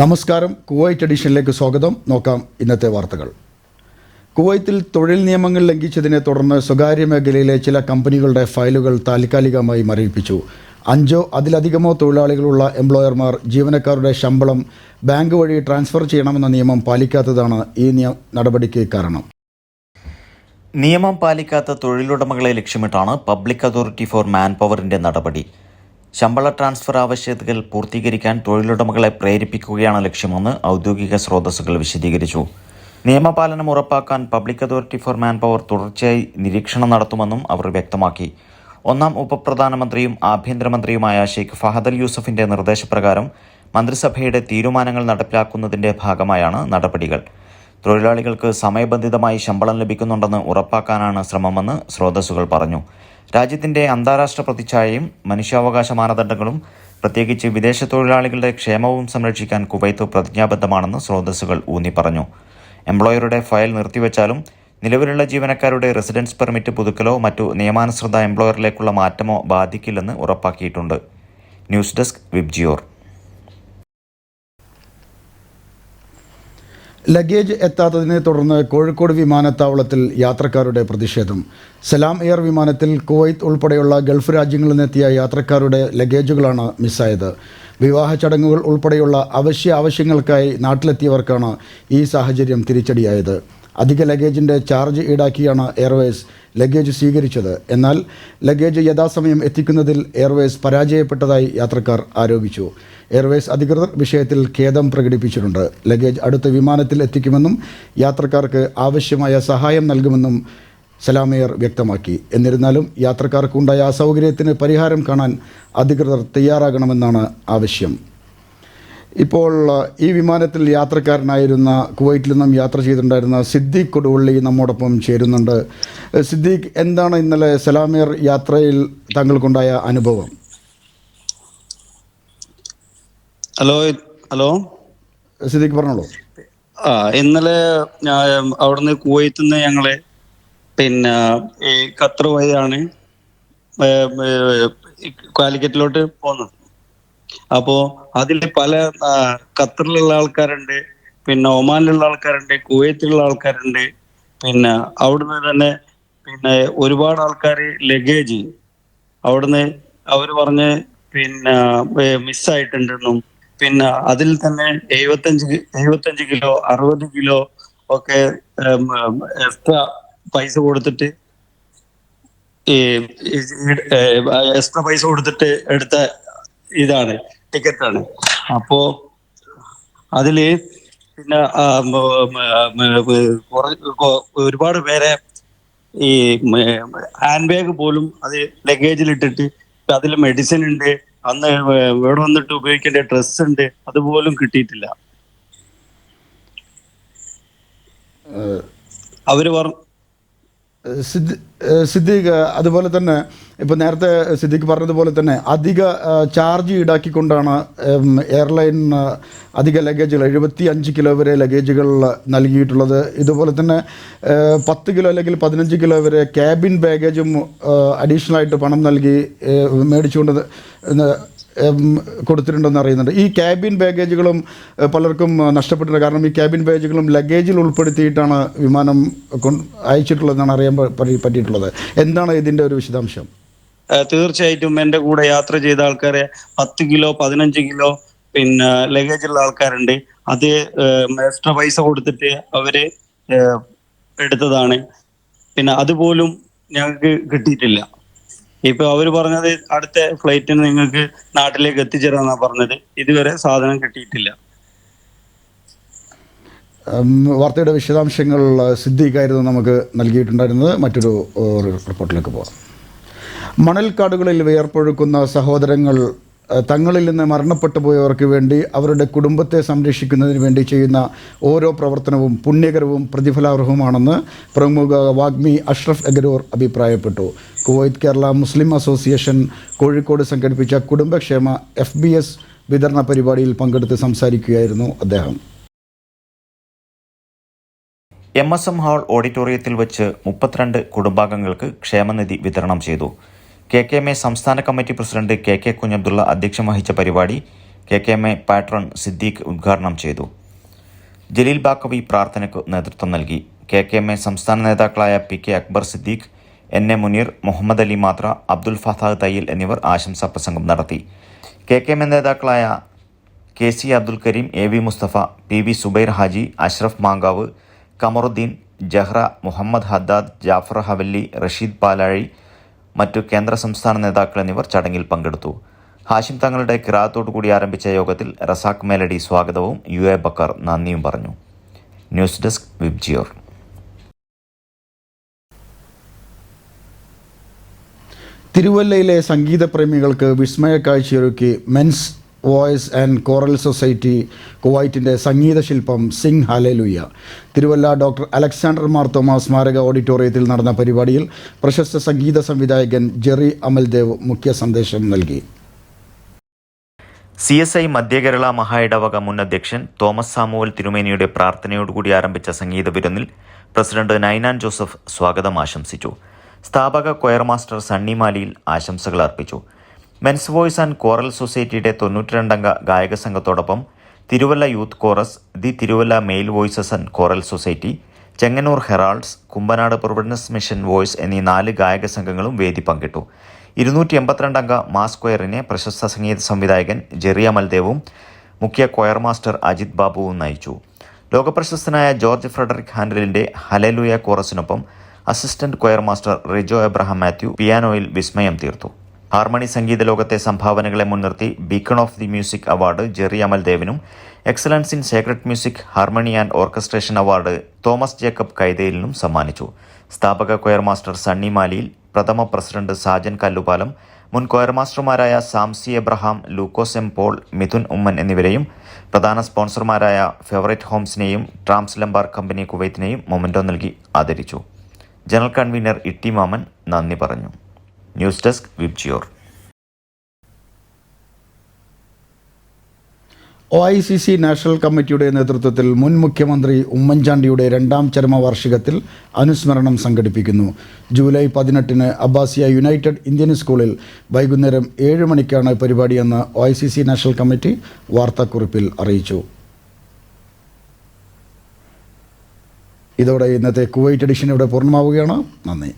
നമസ്കാരം. കുവൈറ്റ് എഡിഷനിലേക്ക് സ്വാഗതം. നോക്കാം ഇന്നത്തെ വാർത്തകൾ. കുവൈത്തിൽ തൊഴിൽ നിയമങ്ങൾ ലംഘിച്ചതിനെ തുടർന്ന് സ്വകാര്യ മേഖലയിലെ ചില കമ്പനികളുടെ ഫയലുകൾ താൽക്കാലികമായി മരവിപ്പിച്ചു. അഞ്ചോ അതിലധികമോ തൊഴിലാളികളുള്ള എംപ്ലോയർമാർ ജീവനക്കാരുടെ ശമ്പളം ബാങ്ക് വഴി ട്രാൻസ്ഫർ ചെയ്യണമെന്ന നിയമം പാലിക്കാത്തതാണ് ഈ നടപടിക്ക് കാരണം. നിയമം പാലിക്കാത്ത തൊഴിലുടമകളെ ലക്ഷ്യമിട്ടാണ് പബ്ലിക് അതോറിറ്റി ഫോർ മാൻ പവറിന്റെ നടപടി. ശമ്പള ട്രാൻസ്ഫർ ആവശ്യകതകൾ പൂർത്തീകരിക്കാൻ തൊഴിലുടമകളെ പ്രേരിപ്പിക്കുകയാണ് ലക്ഷ്യമെന്ന് ഔദ്യോഗിക സ്രോതസ്സുകൾ വിശദീകരിച്ചു. നിയമപാലനം ഉറപ്പാക്കാൻ public authority for manpower തുടർച്ചയായി നിരീക്ഷണം നടത്തുമെന്നും അവർ വ്യക്തമാക്കി. ഒന്നാം ഉപപ്രധാനമന്ത്രിയും ആഭ്യന്തരമന്ത്രിയുമായ ഷെയ്ഖ് ഫഹദ് അൽ യൂസഫിന്റെ നിർദ്ദേശപ്രകാരം മന്ത്രിസഭയുടെ തീരുമാനങ്ങൾ നടപ്പിലാക്കുന്നതിന്റെ ഭാഗമായാണ് നടപടികൾ. തൊഴിലാളികൾക്ക് സമയബന്ധിതമായി ശമ്പളം ലഭിക്കുന്നുണ്ടെന്ന് ഉറപ്പാക്കാനാണ് ശ്രമമെന്ന് സ്രോതസ്സുകൾ പറഞ്ഞു. രാജ്യത്തിന്റെ അന്താരാഷ്ട്ര പ്രതിച്ഛായയും മനുഷ്യാവകാശ മാനദണ്ഡങ്ങളും പ്രത്യേകിച്ച് വിദേശ തൊഴിലാളികളുടെ ക്ഷേമവും സംരക്ഷിക്കാൻ കുവൈത്ത് പ്രതിജ്ഞാബദ്ധമാണെന്ന് സ്രോതസ്സുകൾ ഊന്നി പറഞ്ഞു എംപ്ലോയറുടെ ഫയൽ നിർത്തിവെച്ചാലും നിലവിലുള്ള ജീവനക്കാരുടെ റെസിഡൻസ് പെർമിറ്റ് പുതുക്കലോ മറ്റു നിയമാനുസൃത എംപ്ലോയറിലേക്കുള്ള മാറ്റമോ ബാധിക്കില്ലെന്ന് ഉറപ്പാക്കിയിട്ടുണ്ട്. News desk Vibgyor. ലഗേജ് എത്താത്തതിനെ തുടർന്ന് കോഴിക്കോട് വിമാനത്താവളത്തിൽ യാത്രക്കാരുടെ പ്രതിഷേധം. സലാം എയർ വിമാനത്തിൽ കുവൈത്ത് ഉൾപ്പെടെയുള്ള ഗൾഫ് രാജ്യങ്ങളിൽ നിന്നെത്തിയ യാത്രക്കാരുടെ ലഗേജുകളാണ് മിസ്സായത്. വിവാഹ ചടങ്ങുകൾ ഉൾപ്പെടെയുള്ള അവശ്യ ആവശ്യങ്ങൾക്കായി നാട്ടിലെത്തിയവർക്കാണ് ഈ സാഹചര്യം തിരിച്ചടിയായത്. അധിക ലഗേജിന്റെ ചാർജ് ഈടാക്കിയാണ് എയർവേസ് ലഗേജ് സ്വീകരിച്ചത്. എന്നാൽ ലഗേജ് യഥാസമയം എത്തിക്കുന്നതിൽ എയർവേസ് പരാജയപ്പെട്ടതായി യാത്രക്കാർ ആരോപിച്ചു. എയർവേസ് അധികൃതർ വിഷയത്തിൽ ഖേദം പ്രകടിപ്പിച്ചിട്ടുണ്ട്. ലഗേജ് അടുത്ത വിമാനത്തിൽ എത്തിക്കുമെന്നും യാത്രക്കാർക്ക് ആവശ്യമായ സഹായം നൽകുമെന്നും സലാമയർ വ്യക്തമാക്കി. എന്നിരുന്നാലും യാത്രക്കാർക്കുണ്ടായ അസൗകര്യത്തിന് പരിഹാരം കാണാൻ അധികൃതർ തയ്യാറാകണമെന്നാണ് ആവശ്യം. ഇപ്പോൾ ഈ വിമാനത്തിൽ യാത്രക്കാരനായിരുന്ന കുവൈറ്റിൽ നിന്നും യാത്ര ചെയ്തിട്ടുണ്ടായിരുന്ന സിദ്ദീഖ് കൊടുവള്ളി നമ്മോടൊപ്പം ചേരുന്നുണ്ട്. സിദ്ദീഖ് എന്താണ് ഇന്നലെ സലാമിയർ യാത്രയിൽ താങ്കൾക്കുണ്ടായ അനുഭവം? Hello hello? സിദ്ദീഖ് പറഞ്ഞോളൂ. ആ ഇന്നലെ അവിടുന്ന് കുവൈത്തിൽ നിന്ന് ഞങ്ങൾ പിന്നെ ഈ ഖത്തർ വഴിയാണ് കാലിക്കറ്റിലോട്ട് പോന്നത്. അപ്പോ അതിൽ പല ഖത്തറിലുള്ള ആൾക്കാരുണ്ട് പിന്നെ ഒമാനിലുള്ള ആൾക്കാരുണ്ട് കുവൈത്തിലുള്ള ആൾക്കാരുണ്ട് പിന്നെ അവിടുന്ന് തന്നെ പിന്നെ ഒരുപാട് ആൾക്കാർ ലഗേജ്. അവിടുന്ന് അവർ പറഞ്ഞ് പിന്നെ മിസ്സായിട്ടുണ്ടെന്നും പിന്നെ അതിൽ തന്നെ എഴുപത്തഞ്ച് എഴുപത്തഞ്ച് കിലോ അറുപത് കിലോ ഒക്കെ എക്സ്ട്രാ പൈസ കൊടുത്തിട്ട് എക്സ്ട്രാ പൈസ കൊടുത്തിട്ട് എടുത്ത ഇതാണ്. ടിക്കറ്റാണ്. അപ്പോ അതിൽ പിന്നെ ഒരുപാട് പേരെ ഈ ഹാൻഡ് ബാഗ് പോലും അത് ലഗേജിൽ ഇട്ടിട്ട് അതിൽ മെഡിസിൻ ഉണ്ട് അന്ന് ഇവിടെ വന്നിട്ട് ഉപയോഗിക്കേണ്ട ഡ്രസ് ഉണ്ട് അതുപോലും കിട്ടിയിട്ടില്ല. അവർ പറഞ്ഞു സിദ്ദി സിദ്ദീഖ് അതുപോലെ തന്നെ ഇപ്പോൾ നേരത്തെ സിദ്ദീഖ് പറഞ്ഞതുപോലെ തന്നെ അധിക ചാർജ് ഈടാക്കിക്കൊണ്ടാണ് എയർലൈൻ അധിക ലഗേജുകൾ എഴുപത്തി അഞ്ച് കിലോ വരെ ലഗേജുകൾ നൽകിയിട്ടുള്ളത്. ഇതുപോലെ തന്നെ പത്ത് കിലോ അല്ലെങ്കിൽ പതിനഞ്ച് കിലോ വരെ ക്യാബിൻ ബാഗേജും അഡീഷണലായിട്ട് പണം നൽകി മേടിച്ചുകൊണ്ട് കൊടുത്തിട്ടുണ്ടെന്ന് അറിയുന്നുണ്ട്. ഈ ക്യാബിൻ ബാഗേജുകളും പലർക്കും നഷ്ടപ്പെട്ടിട്ടുണ്ട്. കാരണം ഈ ക്യാബിൻ ബാഗേജുകളും ലഗേജിൽ ഉൾപ്പെടുത്തിയിട്ടാണ് വിമാനം അയച്ചിട്ടുള്ളതെന്നാണ് അറിയാൻ പറ്റിയിട്ടുള്ളത്. എന്താണ് ഇതിന്റെ ഒരു വിശദാംശം? തീർച്ചയായിട്ടും എന്റെ കൂടെ യാത്ര ചെയ്ത ആൾക്കാരെ പത്ത് കിലോ പതിനഞ്ച് കിലോ പിന്നെ ലഗേജുള്ള ആൾക്കാരുണ്ട്. അത് എക്സ്ട്രാ പൈസ കൊടുത്തിട്ട് അവർ എടുത്തതാണ്. പിന്നെ അതുപോലും ഞങ്ങൾക്ക് കിട്ടിയിട്ടില്ല. ഇപ്പൊ അവർ പറഞ്ഞത് അടുത്ത ഫ്ലൈറ്റിന് നിങ്ങൾക്ക് നാട്ടിലേക്ക് എത്തിച്ചേരാന്നാ പറഞ്ഞത്. ഇതുവരെ സാധനം കിട്ടിയിട്ടില്ല. വാർത്തയുടെ വിശദാംശങ്ങൾ സിദ്ധിക്കായിരുന്നു നമുക്ക് നൽകിയിട്ടുണ്ടായിരുന്നത്. മറ്റൊരു റിപ്പോർട്ടിലേക്ക് പോകാം. മണൽക്കാടുകളിൽ വിയർപ്പൊഴുക്കുന്ന സഹോദരങ്ങൾ തങ്ങളിൽ നിന്ന് മരണപ്പെട്ടു പോയവർക്ക് വേണ്ടി അവരുടെ കുടുംബത്തെ സംരക്ഷിക്കുന്നതിന് വേണ്ടി ചെയ്യുന്ന ഓരോ പ്രവർത്തനവും പുണ്യകരവും പ്രതിഫലാർഹവുമാണെന്ന് പ്രമുഖ വാഗ്മി അഷ്റഫ് അഗരൂർ അഭിപ്രായപ്പെട്ടു. കുവൈത്ത് കേരള മുസ്ലിം അസോസിയേഷൻ കോഴിക്കോട് സംഘടിപ്പിച്ച കുടുംബക്ഷേമ എഫ് ബി എസ് വിതരണ പരിപാടിയിൽ പങ്കെടുത്ത് സംസാരിക്കുകയായിരുന്നു അദ്ദേഹം. എം എസ് എം ഹാൾ ഓഡിറ്റോറിയത്തിൽ വെച്ച് മുപ്പത്തിരണ്ട് കുടുംബാംഗങ്ങൾക്ക് ക്ഷേമനിധി വിതരണം ചെയ്തു. കെ കെ എം എ സംസ്ഥാന committee president K K Kunjabdulla അധ്യക്ഷം വഹിച്ച പരിപാടി K K M A patron Siddique ഉദ്ഘാടനം ചെയ്തു. ജലീൽ ബാക്കവി പ്രാർത്ഥനയ്ക്ക് നേതൃത്വം നൽകി. കെ കെ എം എ സംസ്ഥാന നേതാക്കളായ P K Akbar Siddique N A Muneer Muhammad Ali Mathra Abdul Fattah Thayyil എന്നിവർ ആശംസാ പ്രസംഗം നടത്തി. കെ കെ എം എ നേതാക്കളായ K C Abdul Karim A V Musthafa P V Subair Haji Ashraf Mankavu Kamaruddeen Jahra Muhammad Haddad Jafar Hawally Rasheed Palazhi മറ്റു കേന്ദ്ര സംസ്ഥാന നേതാക്കൾ എന്നിവർ ചടങ്ങിൽ പങ്കെടുത്തു. ഹാഷിം തങ്ങളുടെ കിറാത്തോടുകൂടി ആരംഭിച്ച യോഗത്തിൽ റസാഖ് മേലടി സ്വാഗതവും യു എ ബക്കർ നന്ദിയും പറഞ്ഞു. ന്യൂസ് ഡെസ്ക് വിബ്ജിയോർ തിരുവല്ലയിലെ സംഗീത പ്രേമികൾക്ക് വിസ്മയ കാഴ്ചയൊരുക്കി men's voice and choral society കുവൈറ്റിന്റെ സംഗീത ശില്പം sing hallelujah Thiruvalla doctor Alexander Mar Thomas സ്മാരക ഓഡിറ്റോറിയത്തിൽ നടന്ന പരിപാടിയിൽ പ്രശസ്ത സംഗീത സംവിധായകൻ ജെറി അമൽദേവ് മുഖ്യ സന്ദേശം നൽകി. സി എസ് ഐ മധ്യകേരള മഹായിടവക മുൻ അധ്യക്ഷൻ തോമസ് സാമുവൽ തിരുമേനിയുടെ പ്രാർത്ഥനയോടുകൂടി ആരംഭിച്ച സംഗീത വിരുന്നിൽ പ്രസിഡന്റ് നൈനാൻ ജോസഫ് സ്വാഗതം ആശംസിച്ചു. സ്ഥാപക കൊയർ മാസ്റ്റർ സണ്ണി മാലിയിൽ ആശംസകൾ അർപ്പിച്ചു. മെൻസ് വോയ്സ് ആൻഡ് കോറൽ സൊസൈറ്റിയുടെ തൊണ്ണൂറ്റിരണ്ടംഗ ഗായക സംഘത്തോടൊപ്പം Thiruvalla youth chorus the Thiruvalla male voices and choral society Chengannur heralds Kumbanad providence mission voice എന്നീ നാല് ഗായക സംഘങ്ങളും വേദി പങ്കിട്ടു. ഇരുന്നൂറ്റി എൺപത്തിരണ്ടംഗ മാസ് കൊയറിനെ പ്രശസ്ത സംഗീത സംവിധായകൻ ജെറിയ മൽദേവും മുഖ്യ കൊയർ മാസ്റ്റർ അജിത് ബാബുവും നയിച്ചു. ലോകപ്രശസ്തനായ ജോർജ് ഫ്രെഡറിക് ഹാൻഡലിന്റെ hallelujah കോറസിനൊപ്പം assistant choir master Rijo Abraham Mathew പിയാനോയിൽ വിസ്മയം തീർത്തു. ഹാർമണി സംഗീത ലോകത്തെ സംഭാവനകളെ മുൻനിർത്തി beacon of the music award Jerry അമൽദേവിനും excellence in sacred music harmony and orchestration award Thomas Jacob കൈതയിലിനും സമ്മാനിച്ചു. സ്ഥാപക കൊയർ മാസ്റ്റർ സണ്ണി മാലിയിൽ പ്രഥമ പ്രസിഡന്റ് സാജൻ കല്ലുപാലം മുൻ choir മാസ്റ്റർമാരായ Samsy Abraham Lukose M Paul Mithun Oommen എന്നിവരെയും പ്രധാന സ്പോൺസർമാരായ ഫേവറേറ്റ് ഹോംസിനെയും ട്രാംസ് ലംബാർ കമ്പനി കുവൈത്തിനെയും memento നൽകി ആദരിച്ചു. ജനറൽ കൺവീനർ ഇട്ടി മാമൻ നന്ദി പറഞ്ഞു. News desk Vibgyor. O I C C national കമ്മിറ്റിയുടെ നേതൃത്വത്തിൽ മുൻ മുഖ്യമന്ത്രി ഉമ്മൻചാണ്ടിയുടെ രണ്ടാം ചരമവാർഷികത്തിൽ അനുസ്മരണം സംഘടിപ്പിക്കുന്നു. ജൂലൈ പതിനെട്ടിന് അബ്ബാസിയ യുണൈറ്റഡ് ഇന്ത്യൻ സ്കൂളിൽ വൈകുന്നേരം ഏഴ് മണിക്കാണ് പരിപാടിയെന്ന് O I C C national committee വാർത്താക്കുറിപ്പിൽ അറിയിച്ചു. ഇതോടെ ഇന്നത്തെ കുവൈറ്റ് എഡിഷൻ ഇവിടെ പൂർണമാവുകയാണ്. നന്ദി.